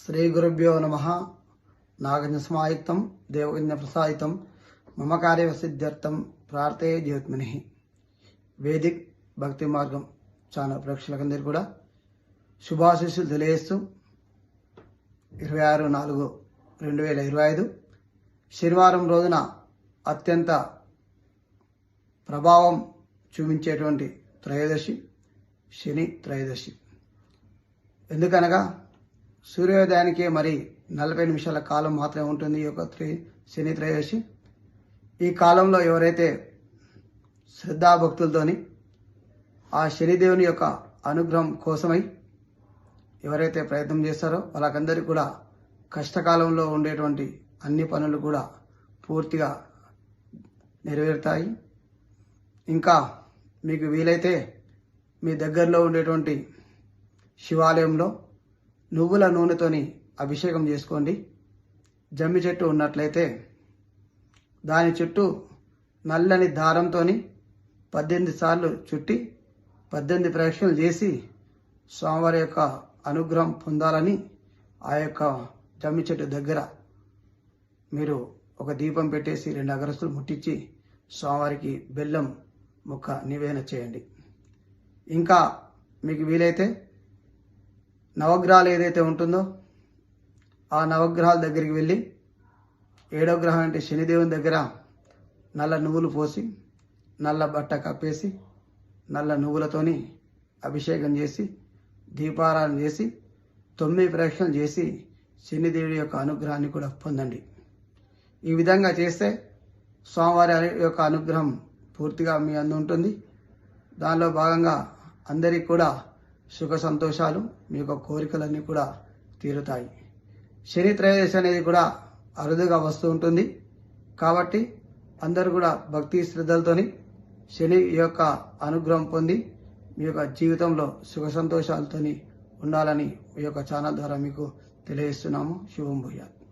శ్రీ గురుభ్యో నమ. నాగజ్ఞ సమాయుక్తం ప్రసాదితం మమ కార్యవసిద్ధ్యర్థం ప్రార్థయ జ్యోత్మని. వేదిక్ భక్తి మార్గం ఛానల్ ప్రేక్షకులందరూ కూడా శుభాశీస్సులు తెలియజేస్తూ ఇరవై ఆరు నాలుగు రెండు వేల ఇరవై ఐదు శనివారం రోజున అత్యంత ప్రభావం చూపించేటువంటి త్రయోదశి శని త్రయోదశి. ఎందుకనగా సూర్యోదయానికి మరి నలభై నిమిషాల కాలం మాత్రమే ఉంటుంది ఈ యొక్క త్రి శని త్రయోదశి. ఈ కాలంలో ఎవరైతే శ్రద్ధాభక్తులతోని ఆ శనిదేవుని యొక్క అనుగ్రహం కోసమై ఎవరైతే ప్రయత్నం చేస్తారో వాళ్ళకందరికీ కూడా కష్టకాలంలో ఉండేటువంటి అన్ని పనులు కూడా పూర్తిగా నెరవేరుతాయి. ఇంకా మీకు వీలైతే మీ దగ్గరలో ఉండేటువంటి శివాలయంలో నువ్వుల నూనెతోని అభిషేకం చేసుకోండి. జమ్మి చెట్టు ఉన్నట్లయితే దాని చుట్టూ నల్లని దారంతోని పద్దెనిమిది సార్లు చుట్టి పద్దెనిమిది ప్రదక్షిణలు చేసి స్వామివారి యొక్క అనుగ్రహం పొందాలని ఆ యొక్క జమ్మి చెట్టు దగ్గర మీరు ఒక దీపం పెట్టేసి రెండు అగరస్తులు ముట్టించి స్వామివారికి బెల్లం ముక్క నివేదన చేయండి. ఇంకా మీకు వీలైతే నవగ్రహాలు ఏదైతే ఉంటుందో ఆ నవగ్రహాల దగ్గరికి వెళ్ళి ఏడో గ్రహం అంటే శనిదేవుని దగ్గర నల్ల నువ్వులు పోసి నల్ల బట్ట కప్పేసి నల్ల నువ్వులతోని అభిషేకం చేసి దీపారాధన చేసి తొమ్మిది ప్రదక్షిణలు చేసి శనిదేవుడి యొక్క అనుగ్రహాన్ని కూడా పొందండి. ఈ విధంగా చేస్తే స్వామివారి యొక్క అనుగ్రహం పూర్తిగా మీ అందు ఉంటుంది. దానిలో భాగంగా అందరికీ కూడా సుఖ సంతోషాలు మీ యొక్క కోరికలన్నీ కూడా తీరుతాయి. శని త్రయోదశి అనేది కూడా అరుదుగా వస్తూ ఉంటుంది. కాబట్టి అందరూ కూడా భక్తి శ్రద్ధలతోని శని యొక్క అనుగ్రహం పొంది మీ యొక్క జీవితంలో సుఖ సంతోషాలతోని ఉండాలని ఈ యొక్క ఛానల్ ద్వారా మీకు తెలియజేస్తున్నాము. శుభం భూయాత్.